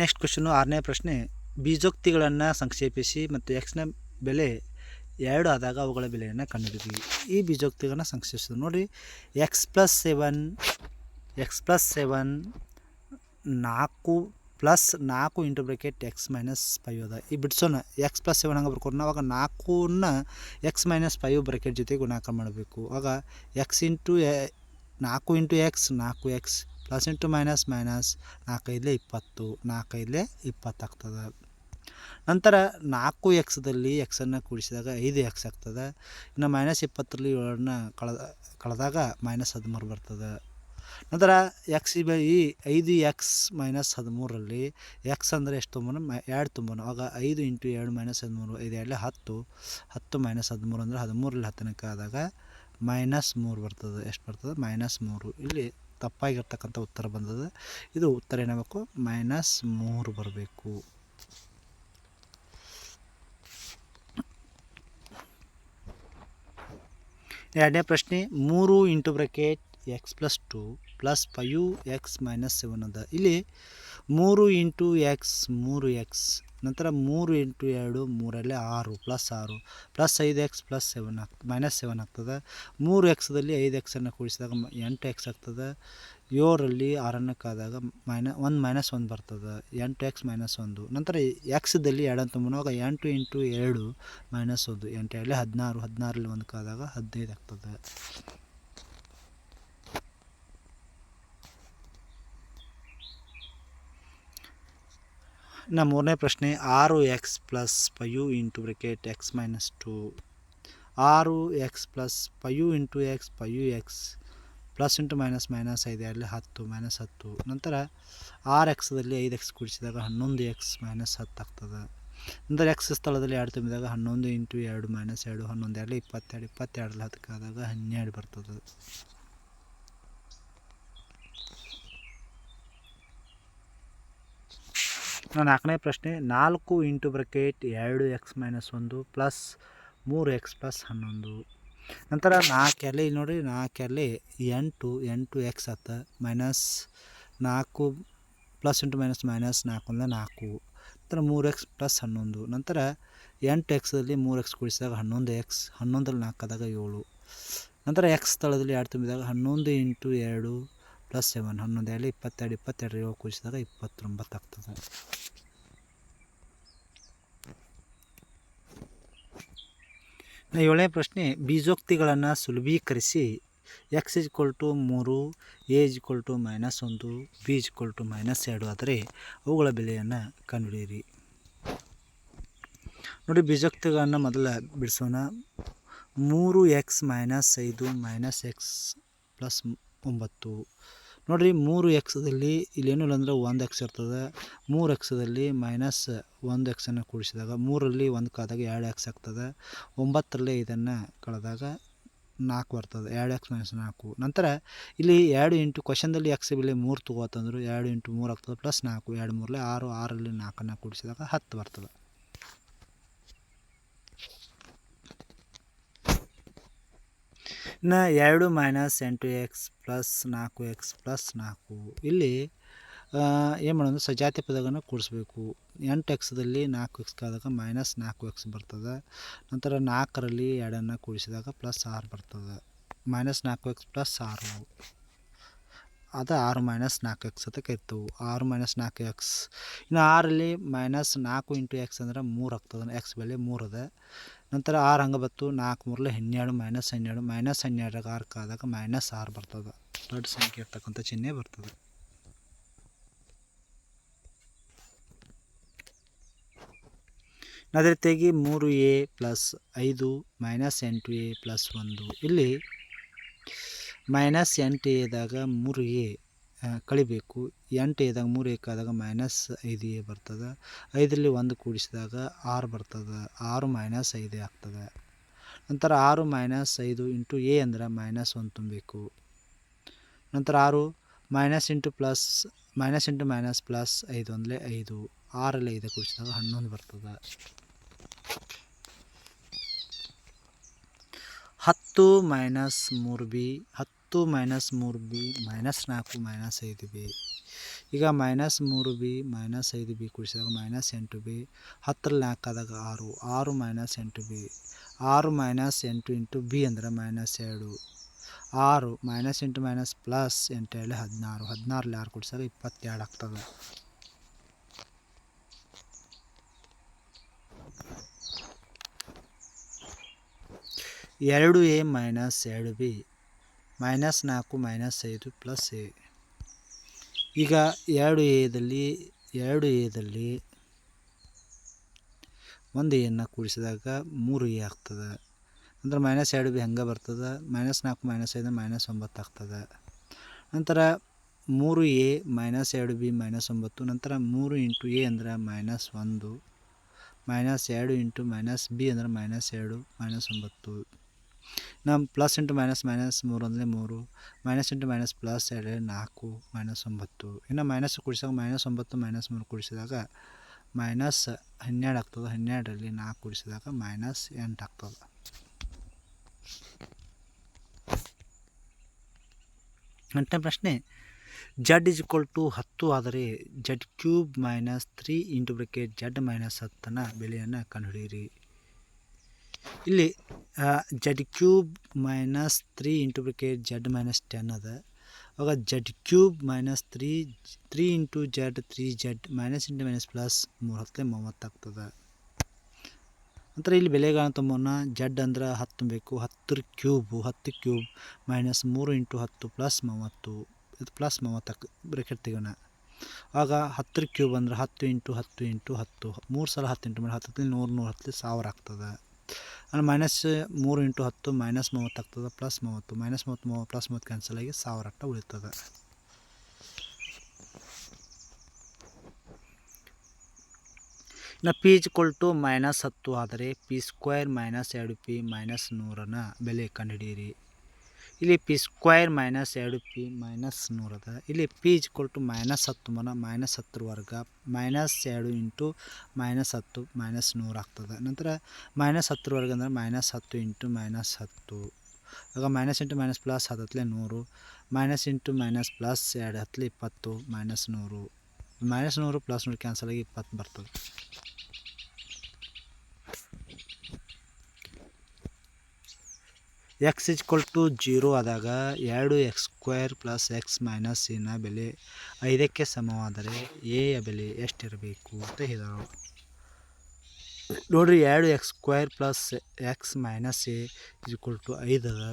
ನೆಕ್ಸ್ಟ್ ಕ್ವಶನು ಆರನೇ ಪ್ರಶ್ನೆ, ಬೀಜೋಕ್ತಿಗಳನ್ನು ಸಂಕ್ಷೇಪಿಸಿ ಮತ್ತು ಎಕ್ಸ್ನ ಬೆಲೆ ಎರಡು ಆದಾಗ ಅವುಗಳ ಬೆಲೆಯನ್ನು ಕಂಡುಹಿಡಿದ್ವಿ ಈ ಬೀಜೋಕ್ತಿಗಳನ್ನು ಸಂಕ್ಷಿಸ್ತದೆ ನೋಡಿ. X plus seven X plus seven ನಾಲ್ಕು ಪ್ಲಸ್ ನಾಲ್ಕು into bracket X minus five ಅದ. ಈ ಬಿಡ್ಸೋಣ. ಎಕ್ಸ್ ಪ್ಲಸ್ ಸೆವೆನ್ ಹಂಗೆ ಬರ್ಕೊಂಡು ಅವಾಗ ನಾಲ್ಕೂನ ಎಕ್ಸ್ ಮೈನಸ್ ಫೈವ್ ಬ್ರೆಕೆಟ್ ಜೊತೆ ಗುಣಾಕಾರ ಮಾಡಬೇಕು. ಆಗ ಎಕ್ಸ್ ಇಂಟು ನಾಲ್ಕು ಇಂಟು ಎಕ್ಸ್ ನಾಲ್ಕು X plus into minus minus ನಾಲ್ಕೈದಲೇ ಇಪ್ಪತ್ತು, ನಾಲ್ಕೈದಲೇ ಇಪ್ಪತ್ತಾಗ್ತದೆ ನಂತರ ನಾಲ್ಕು ಎಕ್ಸ್ದಲ್ಲಿ ಎಕ್ಸನ್ನು ಕೂಡಿಸಿದಾಗ ಐದು ಎಕ್ಸ್ ಆಗ್ತದೆ. ಇನ್ನು ಮೈನಸ್ ಇಪ್ಪತ್ತರಲ್ಲಿ ಏಳನ್ನ ಕಳೆದ ಕಳೆದಾಗ ಮೈನಸ್ ಹದಿಮೂರು ಬರ್ತದೆ. ನಂತರ ಎಕ್ಸ್ ಈ ಐದು ಎಕ್ಸ್ ಮೈನಸ್ ಹದಿಮೂರರಲ್ಲಿ ಎಕ್ಸ್ ಅಂದರೆ ಎಷ್ಟು ತುಂಬೋಣ ಮೈ, ಎರಡು ತುಂಬೋಣ ಆಗ ಐದು ಇಂಟು ಎರಡು ಮೈನಸ್ ಹದಿಮೂರು ಐದು ಎರಡು ಹತ್ತು. ಹತ್ತು ಮೈನಸ್ ಹದಿಮೂರು ಅಂದರೆ ಹದಿಮೂರಲ್ಲಿ ಹತ್ತನಕ್ಕೆ ಆದಾಗ ಮೈನಸ್ ಮೂರು ಬರ್ತದೆ. ಎಷ್ಟು ಬರ್ತದೆ? ಮೈನಸ್ ಮೂರು. ಇಲ್ಲಿ ತಪ್ಪಾಗಿರ್ತಕ್ಕಂಥ ಉತ್ತರ ಬಂದದ ಇದು ಉತ್ತರ ಏನಾಗಬೇಕು ಮೈನಸ್ ಮೂರು ಬರಬೇಕು. ಎರಡನೇ ಪ್ರಶ್ನೆ, ಮೂರು into bracket X plus two plus five X minus seven ಅದ ಇಲ್ಲಿ ಮೂರು ಇಂಟು ಎಕ್ಸ್, ಮೂರು ಎಕ್ಸ್ ನಂತರ ಮೂರು ಇಂಟು ಎರಡು ಮೂರಲ್ಲಿ ಆರು ಪ್ಲಸ್ ಆರು, ಪ್ಲಸ್ ಐದು ಎಕ್ಸ್, ಪ್ಲಸ್ ಸೆವೆನ್ ಆಗ್, ಮೈನಸ್ ಸೆವೆನ್ ಆಗ್ತದೆ. ಮೂರು ಎಕ್ಸ್ದಲ್ಲಿ ಐದು ಎಕ್ಸನ್ನು ಕೂಡಿಸಿದಾಗ ಎಂಟು ಎಕ್ಸ್ ಆಗ್ತದೆ. ಏಳರಲ್ಲಿ ಆರನ್ನು ಕಾದಾಗ ಮೈನ, ಒಂದು ಮೈನಸ್ ಒಂದು ಬರ್ತದೆ. ಎಂಟು ಎಕ್ಸ್ ಮೈನಸ್ ಒಂದು. ನಂತರ ಎಕ್ಸ್ದಲ್ಲಿ ಎರಡನ್ನು ತುಂಬುವಾಗ ಎಂಟು ಇಂಟು ಎರಡು ಮೈನಸ್ ಒಂದು. ಎಂಟು ಎರಡಲ್ಲಿ ಹದಿನಾರು ಹದಿನಾರಲ್ಲಿ ಒಂದು ಕಾದಾಗ ಹದಿನೈದು ಆಗ್ತದೆ. ಇನ್ನು ಮೂರನೇ ಪ್ರಶ್ನೆ ಆರು X plus five into bracket X minus two. ಆರು X plus five into X five X plus into minus minus ಐದು ಎರಡು ಹತ್ತು ಮೈನಸ್ ಹತ್ತು. ನಂತರ ಆರು ಎಕ್ಸ್ದಲ್ಲಿ ಐದು ಎಕ್ಸ್ ಕೂಡಿಸಿದಾಗ ಹನ್ನೊಂದು ಎಕ್ಸ್ ಮೈನಸ್ ಹತ್ತು ಆಗ್ತದೆ. ನಂತರ ಎಕ್ಸ್ ಸ್ಥಳದಲ್ಲಿ ಎರಡು ತುಂಬಿದಾಗ ಹನ್ನೊಂದು ಇಂಟು ಎರಡು ಮೈನಸ್ ಎರಡು, ಹನ್ನೊಂದು ಎರಡು ಇಪ್ಪತ್ತೆರಡು ಇಪ್ಪತ್ತೆರಡರಲ್ಲಿ ಹತ್ತಕ್ಕಾದಾಗ ಹನ್ನೆರಡು ಬರ್ತದೆ. ನಾಲ್ಕನೇ ಪ್ರಶ್ನೆ, ನಾಲ್ಕು ಇಂಟು ಬ್ರಕೆಟ್ ಎರಡು ಎಕ್ಸ್ ಮೈನಸ್ ಒಂದು ಪ್ಲಸ್ ಮೂರು ಎಕ್ಸ್ ಪ್ಲಸ್ ಹನ್ನೊಂದು. ನಂತರ ನಾಲ್ಕಲ್ಲಿ ನೋಡಿರಿ ನಾಲ್ಕಲ್ಲಿ ಎಂಟು ಎಂಟು ಎಕ್ಸ್ ಆತ ಮೈನಸ್ ನಾಲ್ಕು ಪ್ಲಸ್ ಇಂಟು ಮೈನಸ್ ಮೈನಸ್ ನಾಲ್ಕು ಅಂದರೆ ನಾಲ್ಕು. ನಂತರ ಮೂರು ಎಕ್ಸ್ ಪ್ಲಸ್ ಹನ್ನೊಂದು. ನಂತರ ಎಂಟು ಎಕ್ಸಲ್ಲಿ ಮೂರು ಎಕ್ಸ್ ಕೂಡಿಸಿದಾಗ ಹನ್ನೊಂದು ಎಕ್ಸ್, ಹನ್ನೊಂದರಲ್ಲಿ ನಾಲ್ಕಾದಾಗ ಏಳು. ನಂತರ ಎಕ್ಸ್ ಸ್ಥಳದಲ್ಲಿ ಎರಡು ತುಂಬಿದಾಗ ಹನ್ನೊಂದು ಇಂಟು ಎರಡು ಪ್ಲಸ್ ಸೆವೆನ್ ಹನ್ನೊಂದು ಎರಡು ಇಪ್ಪತ್ತೆರಡು ಇಪ್ಪತ್ತೆರಡು ಏಳು ಕೂಡಿಸಿದಾಗ ಇಪ್ಪತ್ತೊಂಬತ್ತು ಆಗ್ತದೆ. ಏಳನೇ ಪ್ರಶ್ನೆ, ಬೀಜೋಕ್ತಿಗಳನ್ನು ಸುಲಭೀಕರಿಸಿ ಎಕ್ಸ್ ಇಸ್ ಟು ಮೂರು ಎ ಕೊಲ್ ಟು ಮೈನಸ್ ಒಂದು ಬಿ ಇಸ್ ಟು ಮೈನಸ್ ಎರಡು ಆದರೆ ಅವುಗಳ ಬೆಲೆಯನ್ನು ಕಂಡುಹಿಡಿಯಿರಿ. ನೋಡಿ, ಬೀಜೋಕ್ತಿಗಳನ್ನು ಮೊದಲ ಬಿಡಿಸೋಣ. ಮೂರು ಎಕ್ಸ್ ಮೈನಸ್ ಐದು ಮೈನಸ್ ಎಕ್ಸ್ ಪ್ಲಸ್ ಒಂಬತ್ತು. ನೋಡಿರಿ ಮೂರು ಎಕ್ಸದಲ್ಲಿ ಇಲ್ಲೇನಿಲ್ಲ ಅಂದರೆ ಒಂದು ಎಕ್ಸ್ ಇರ್ತದೆ. ಮೂರು ಎಕ್ಸದಲ್ಲಿ ಮೈನಸ್ ಒಂದು ಎಕ್ಸನ್ನು ಕೂಡಿಸಿದಾಗ ಮೂರಲ್ಲಿ ಒಂದು ಕಾದಾಗ ಎರಡು ಎಕ್ಸ್ ಆಗ್ತದೆ. ಒಂಬತ್ತರಲ್ಲಿ ಇದನ್ನು ಕಳೆದಾಗ ನಾಲ್ಕು ಬರ್ತದೆ. ಎರಡು ಎಕ್ಸ್ ಮೈನಸ್ ನಾಲ್ಕು. ನಂತರ ಇಲ್ಲಿ ಎರಡು ಇಂಟು ಕ್ವಶನ್ದಲ್ಲಿ ಎಕ್ಸ್ ಬೆಲೆ ಮೂರು ತಗೋತಂದ್ರು ಎರಡು ಇಂಟು ಮೂರು ಆಗ್ತದೆ ಪ್ಲಸ್ ನಾಲ್ಕು. ಎರಡು ಮೂರಲ್ಲಿ ಆರು ಆರಲ್ಲಿ ನಾಲ್ಕನ್ನು ಕೂಡಿಸಿದಾಗ ಹತ್ತು ಬರ್ತದೆ. ಇನ್ನು ಎರಡು ಮೈನಸ್ ಎಂಟು ಎಕ್ಸ್ ಪ್ಲಸ್ ನಾಲ್ಕು ಎಕ್ಸ್ ಪ್ಲಸ್ ನಾಲ್ಕು. ಇಲ್ಲಿ ಏನು ಮಾಡೋದು? ಸಜಾತಿ ಪದಗಳನ್ನು ಕೂಡಿಸ್ಬೇಕು. ಎಂಟು ಎಕ್ಸ್ದಲ್ಲಿ ನಾಲ್ಕು ಎಕ್ಸ್ ಕಾದಾಗ ಮೈನಸ್ ನಾಲ್ಕು ಎಕ್ಸ್ ಬರ್ತದೆ. ನಂತರ ನಾಲ್ಕರಲ್ಲಿ ಎರಡನ್ನು ಕೂಡಿಸಿದಾಗ ಪ್ಲಸ್ ಆರು ಬರ್ತದೆ. ಮೈನಸ್ ನಾಲ್ಕು ಎಕ್ಸ್ ಪ್ಲಸ್ ಆರು. ಅದು ಆರು ಮೈನಸ್ ನಾಲ್ಕು ಎಕ್ಸ್ ಅಂತ ಕರಿತೇವೆ. ಆರು ಮೈನಸ್ ನಾಲ್ಕು ಎಕ್ಸ್. ಇನ್ನು ಆರಲ್ಲಿ ಮೈನಸ್ ನಾಲ್ಕು ಇಂಟು ಎಕ್ಸ್ ಅಂದ್ರೆ ಮೂರು ಆಗ್ತದೆ ಎಕ್ಸ್ ಬೆಲೆ ಮೂರು ಅದ. ನಂತರ ಆರು ಹಂಗೆ ಬತ್ತು, ನಾಲ್ಕು ಮೂರಲೆ ಹನ್ನೆರಡು, ಮೈನಸ್ ಹನ್ನೆರಡು, ಮೈನಸ್ ಹನ್ನೆರಡರಾಗ ಆರು ಕಾದಾಗ ಮೈನಸ್ ಆರು ಬರ್ತದೆ. ದೊಡ್ಡ ಸಂಖ್ಯೆ ಇರ್ತಕ್ಕಂಥ ಚಿಹ್ನೆ ಬರ್ತದೆ. ಅದೇ ರೀತಿಯಾಗಿ ಮೂರು ಎ ಪ್ಲಸ್ ಐದು ಮೈನಸ್ ಎಂಟು ಎ ಪ್ಲಸ್ ಒಂದು. ಇಲ್ಲಿ ಮೈನಸ್ ಎಂಟು ಎದಾಗ ಮೂರು ಎ ಕಳಿಬೇಕು. ಎಂಟು ಎದಾಗ ಮೂರು ಏಕಾದಾಗ ಮೈನಸ್ ಐದು ಎ ಬರ್ತದೆ. ಐದರಲ್ಲಿ ಒಂದು ಕೂಡಿಸಿದಾಗ ಆರು ಬರ್ತದೆ. ಆರು ಮೈನಸ್ ಐದು ಆಗ್ತದೆ. ನಂತರ ಆರು ಮೈನಸ್ ಐದು ಇಂಟು ಎ ಅಂದ್ರೆ ಮೈನಸ್ ಒಂದು ತುಂಬಬೇಕು. ನಂತರ ಆರು minus into plus minus into minus plus ಐದು ಅಂದರೆ ಐದು. ಆರಲ್ಲಿ ಐದು ಕೂಡಿಸಿದಾಗ ಹನ್ನೊಂದು ಬರ್ತದೆ. ಹತ್ತು ಮೈನಸ್ ಮೂರು ಬಿ, ಹತ್ತು ಮೈನಸ್ ಮೂರು ಬಿ ಮೈನಸ್ ನಾಲ್ಕು ಮೈನಸ್ ಐದು ಬಿ. ಈಗ ಮೈನಸ್ ಮೂರು ಬಿ ಮೈನಸ್ ಐದು ಬಿ ಕೂಡಿಸಿದಾಗ ಮೈನಸ್ ಎಂಟು ಬಿ. ಹತ್ತರ ನಾಲ್ಕಾದಾಗ ಆರು. ಆರು ಮೈನಸ್ ಎಂಟು ಬಿ. ಆರು ಮೈನಸ್ ಎಂಟು ಇಂಟು ಬಿ ಅಂದರೆ ಮೈನಸ್ ಎರಡು ಆರು ಮೈನಸ್ ಎಂಟು ಮೈನಸ್ ಪ್ಲಸ್ ಎಂಟು ಹೇಳಿ ಹದಿನಾರು. ಹದಿನಾರಲ್ಲಿ ಆರು ಕೂಡಿಸಿದಾಗ ಇಪ್ಪತ್ತೆರಡು ಆಗ್ತದೆ. ಎರಡು ಎ ಮೈನಸ್ ಎರಡು ಬಿ. ಮೈನಸ್ ನಾಲ್ಕು ಮೈನಸ್ ಐದು ಪ್ಲಸ್ ಎ. ಈಗ ಎರಡು ಎದಲ್ಲಿ ಎರಡು ಎದಲ್ಲಿ ಒಂದು ಎನ್ನು ಕೂಡಿಸಿದಾಗ ಮೂರು ಎ ಆಗ್ತದೆ. ಅಂದ್ರೆ ಮೈನಸ್ ಎರಡು ಬಿ ಹಂಗೆ ಬರ್ತದೆ. ಮೈನಸ್ ನಾಲ್ಕು ಮೈನಸ್ ಐದು ಮೈನಸ್ ಒಂಬತ್ತು ಆಗ್ತದೆ. ನಂತರ ಮೂರು ಎ ಮೈನಸ್ ಎರಡು ಬಿ ಮೈನಸ್ ಒಂಬತ್ತು, ನಂತರ ಮೂರು ಇಂಟು ಎ ಅಂದ್ರೆ ಮೈನಸ್ ಒಂದು, ಮೈನಸ್ ಎರಡು ಇಂಟು ಮೈನಸ್ ಬಿ ಅಂದ್ರೆ ಮೈನಸ್ ಎರಡು ಮೈನಸ್ ಒಂಬತ್ತು. ನಮ್ಮ ಪ್ಲಸ್ ಇಂಟು ಮೈನಸ್ ಮೈನಸ್ ಮೂರು ಅಂದರೆ ಮೂರು ಮೈನಸ್ ಇಂಟು ಮೈನಸ್ ಪ್ಲಸ್ ಎರಡು ನಾಲ್ಕು ಮೈನಸ್ ಒಂಬತ್ತು. ಇನ್ನು ಮೈನಸ್ ಕೂಡಿಸಿದಾಗ ಮೈನಸ್ ಒಂಬತ್ತು ಮೈನಸ್ ಮೂರು ಕೂಡಿಸಿದಾಗ ಮೈನಸ್ ಹನ್ನೆರಡು ಆಗ್ತದೆ. ಹನ್ನೆರಡರಲ್ಲಿ ನಾಲ್ಕು ಕೂಡಿಸಿದಾಗ ಮೈನಸ್ ಎಂಟು ಆಗ್ತದೆ. ಎಂಟನೇ ಪ್ರಶ್ನೆ ಜಡ್ ಇಸ್ ಇಕ್ವಲ್ ಟು ಹತ್ತು ಆದರೆ Z cube minus three into bracket Z minus ಹತ್ತನ ಬೆಲೆಯನ್ನು ಕಂಡುಹಿಡಿಯಿರಿ. ಇಲ್ಲಿ Z cube minus three into bracket Z minus ten ಅದ. ಅವಾಗ Z cube minus three three into Z three Z minus into minus plus ಮೂರು ಹತ್ತಲೆ ಮೂವತ್ತಾಗ್ತದೆ ನಂತರ ಇಲ್ಲಿ ಬೆಲೆಗಳನ್ನು ತುಂಬೋಣ ಜಡ್ ಅಂದ್ರೆ ಹತ್ತು ಬೇಕು, ಹತ್ತರ ಕ್ಯೂಬು ಹತ್ತು ಕ್ಯೂಬ್ ಮೈನಸ್ ಮೂರು ಇಂಟು ಹತ್ತು ಪ್ಲಸ್ ಮೂವತ್ತು, ಇದು ಪ್ಲಸ್ ಮೂವತ್ತಕ್ಕೆ ಬ್ರಿಕೆಟ್ ತೆಗೋಣ ಆಗ ಹತ್ತರ ಕ್ಯೂಬ್ ಅಂದ್ರೆ ಹತ್ತು ಇಂಟು ಹತ್ತು ಇಂಟು ಹತ್ತು, ಮೂರು ಸಲ ಹತ್ತು ಇಂಟು ಮಾಡಿ ಹತ್ತಲ್ಲಿ ನೂರು ನೂರು ಹತ್ತಲಿ ಸಾವಿರ ಆಗ್ತದೆ. ಆಮೇಲೆ ಮೈನಸ್ ಮೂರು ಇಂಟು ಹತ್ತು ಮೈನಸ್ ಮೂವತ್ತು ಆಗ್ತದೆ ಪ್ಲಸ್ ಮೂವತ್ತು. ಮೈನಸ್ ಮೂವತ್ತು ಮೂವತ್ತು ಪ್ಲಸ್ ಮೂವತ್ತು ಕ್ಯಾನ್ಸಲ್ ಆಗಿ ಸಾವಿರ ಅಟ್ಟ ಉಳಿತದೆ. ಇನ್ನು ಪಿ ಇಸ್ ಟು ಮೈನಸ್ ಹತ್ತು ಆದರೆ ಪಿ ಸ್ಕ್ವೇರ್ ಮೈನಸ್ ಎರಡು ಪಿ ಮೈನಸ್ ನೂರನ್ನು ಬೆಲೆ ಕಂಡುಹಿಡಿಯಿರಿ. ಇಲ್ಲಿ ಪಿ ಸ್ಕ್ವೇರ್ ಮೈನಸ್ ಎರಡು ಪಿ ಮೈನಸ್ ನೂರದ, ಇಲ್ಲಿ ಪಿ ಇಸ್ ಟು ಮೈನಸ್ ಹತ್ತು ಮನ ಮೈನಸ್ ಹತ್ತರ ವರ್ಗ ಮೈನಸ್ ಎರಡು ಇಂಟು ಮೈನಸ್ ಹತ್ತು ಮೈನಸ್ ನೂರು ಆಗ್ತದೆ. ನಂತರ ಮೈನಸ್ ಹತ್ತರ ವರ್ಗ ಅಂದರೆ ಮೈನಸ್ ಹತ್ತು ಇಂಟು ಮೈನಸ್ ಹತ್ತು. ಆಗ ಮೈನಸ್ ಇಂಟು ಮೈನಸ್ ಪ್ಲಸ್ ಹತ್ತಲೆ ನೂರು ಮೈನಸ್ ಇಂಟು ಮೈನಸ್ ಪ್ಲಸ್ ಎರಡು ಹತ್ತಲೆ ಇಪ್ಪತ್ತು ಮೈನಸ್ ನೂರು. ಮೈನಸ್ ನೂರು ಪ್ಲಸ್ ನೂರು ಕ್ಯಾನ್ಸಲ್ ಆಗಿ ಇಪ್ಪತ್ತು ಬರ್ತದೆ. ಎಕ್ಸ್ ಇಜ್ಕೊಲ್ ಟು ಜೀರೋ ಆದಾಗ ಎರಡು X square plus X minus ಸಿನ ಬೆಲೆ ಐದಕ್ಕೆ ಸಮವಾದರೆ ಎಯ ಬೆಲೆ ಎಷ್ಟಿರಬೇಕು ಅಂತ ಹೇಳಿದರು. ನೋಡಿರಿ, ಎರಡು X square plus X minus A equal to ಐದು ಅದ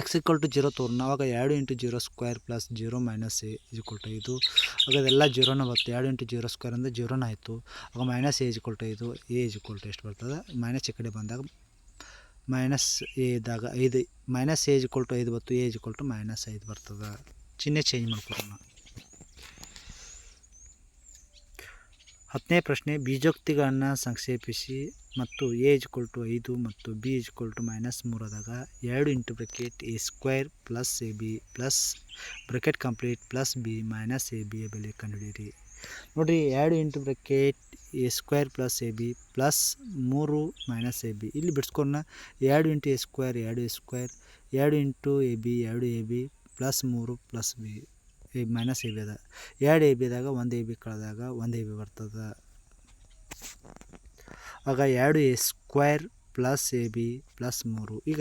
ಎಕ್ಸ್ ಈಕ್ವಲ್ ಟು ಜೀರೋ ತೋರ್ನ, ಅವಾಗ ಎರಡು into zero square plus zero minus A equal to ಐದು. ಆಗ ಅದೆಲ್ಲ ಜೀರೋನ ಬರ್ತದೆ ಎರಡು ಇಂಟು ಜೀರೋ ಸ್ಕ್ವೇರ್ ಅಂದರೆ ಜೀರೋನ ಆಯಿತು. ಆಗ ಮೈನಸ್ ಎ ಈಕ್ವಲ್ ಟು ಐದು ಎ ಈಕ್ವಲ್ ಟು ಎಷ್ಟು ಬರ್ತದೆ? ಮೈನಸ್ ಈ ಕಡೆ ಬಂದಾಗ ಮೈನಸ್ ಎ ಇದ್ದಾಗ ಐದು ಮೈನಸ್ ಏಜ್ ಇಕ್ವಲ್ ಟು ಐದು ಬತ್ತು ಏಜ್ ಇಕ್ವಲ್ ಟು ಮೈನಸ್ ಐದು ಬರ್ತದೆ. ಚಿಹ್ನೆ ಚೇಂಜ್ ಮಾಡ್ಕೊಡೋಣ. ಹತ್ತನೇ ಪ್ರಶ್ನೆ, ಬೀಜೋಕ್ತಿಗಳನ್ನು ಸಂಕ್ಷೇಪಿಸಿ ಮತ್ತು ಎ ಇಕ್ವಲ್ ಐದು ಮತ್ತು ಬಿ ಇಕ್ವಲ್ ಟು ಮೈನಸ್ ಮೂರದಾಗ ಎರಡು into bracket A square plus A B plus bracket complete plus B minus A ಬಿಯ ಬೆಲೆ ಕಂಡುಹಿಡಿಯಿರಿ. ನೋಡಿರಿ ಎರಡು into bracket A square plus A B plus ಮೂರು ಮೈನಸ್ ಎ ಬಿ. ಇಲ್ಲಿ ಬಿಡ್ಸ್ಕೊಂಡ ಎರಡು ಇಂಟು ಎ ಸ್ಕ್ವೇರ್, ಎರಡು ಎ ಸ್ಕ್ವೇರ್. ಎರಡು ಇಂಟು ಎ ಬಿ, ಎರಡು ಎ ಬಿ ಪ್ಲಸ್ ಮೂರು plus B, A minus A B ಅದ. ಎರಡು ಎ ಬಿದಾಗ ಒಂದು ಎ ಬಿ ಕಳೆದಾಗ ಒಂದು ಎ ಬಿ ಬರ್ತದೆ. ಆಗ ಎರಡು A square plus A B plus ಮೂರು. ಈಗ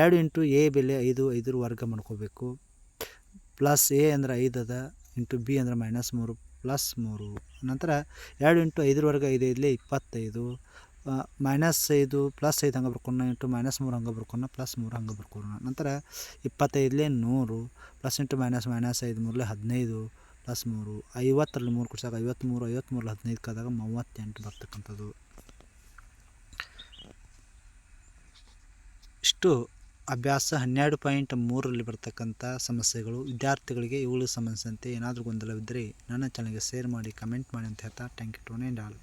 ಎರಡು ಇಂಟು ಎ ಬೆಲೆ ಐದು, ಐದರ ವರ್ಗ ಮಾಡ್ಕೋಬೇಕು. ಪ್ಲಸ್ ಎ ಅಂದ್ರೆ ಐದು ಅದ, ಇಂಟು ಬಿ ಅಂದ್ರೆ ಮೈನಸ್ ಮೂರು ಪ್ಲಸ್ ಮೂರು. ನಂತರ ಎರಡು ಇಂಟು ಐದರವರೆಗೆ ಐದು ಐದಲೇ ಇಪ್ಪತ್ತೈದು. ಮೈನಸ್ ಐದು ಪ್ಲಸ್ ಐದು ಹಂಗೆ ಬರ್ಕೊಂಡು ಇಂಟು ಮೈನಸ್ ಮೂರು ಹಂಗೆ ಬರ್ಕೊಂಡು ಪ್ಲಸ್ ಮೂರು ಹಂಗೆ ಬರ್ಕೊಂಡು ನಂತರ ಇಪ್ಪತ್ತೈದಲೇ ನೂರು ಪ್ಲಸ್ ಇಂಟು ಮೈನಸ್ ಮೈನಸ್ ಐದು ಮೂರಲೇ ಹದಿನೈದು ಪ್ಲಸ್ ಮೂರು. ಐವತ್ತರಲ್ಲಿ ಮೂರು ಕೊಡ್ಸಾಗ ಐವತ್ತ್ಮೂರು ಐವತ್ತ್ಮೂರಲ್ಲಿ ಹದಿನೈದು ಕಾದಾಗ ಮೂವತ್ತೆಂಟು ಬರ್ತಕ್ಕಂಥದ್ದು. ಇಷ್ಟು ಅಭ್ಯಾಸ ಹನ್ನೆರಡು ಪಾಯಿಂಟ್ ಮೂರರಲ್ಲಿ ಬರ್ತಕ್ಕಂಥ ಸಮಸ್ಯೆಗಳು, ವಿದ್ಯಾರ್ಥಿಗಳಿಗೆ ಇವುಗಳಿಗೆ ಸಂಬಂಧಿಸಿದಂತೆ ಏನಾದರೂ ಗೊಂದಲವಿದ್ದರೆ ನನ್ನ ಚಾನಲ್ಗೆ ಶೇರ್ ಮಾಡಿ ಕಮೆಂಟ್ ಮಾಡಿ ಅಂತ ಹೇಳ್ತಾ ಟ್ಯಾಂಕ್ ಯು ಟು ಆಲ್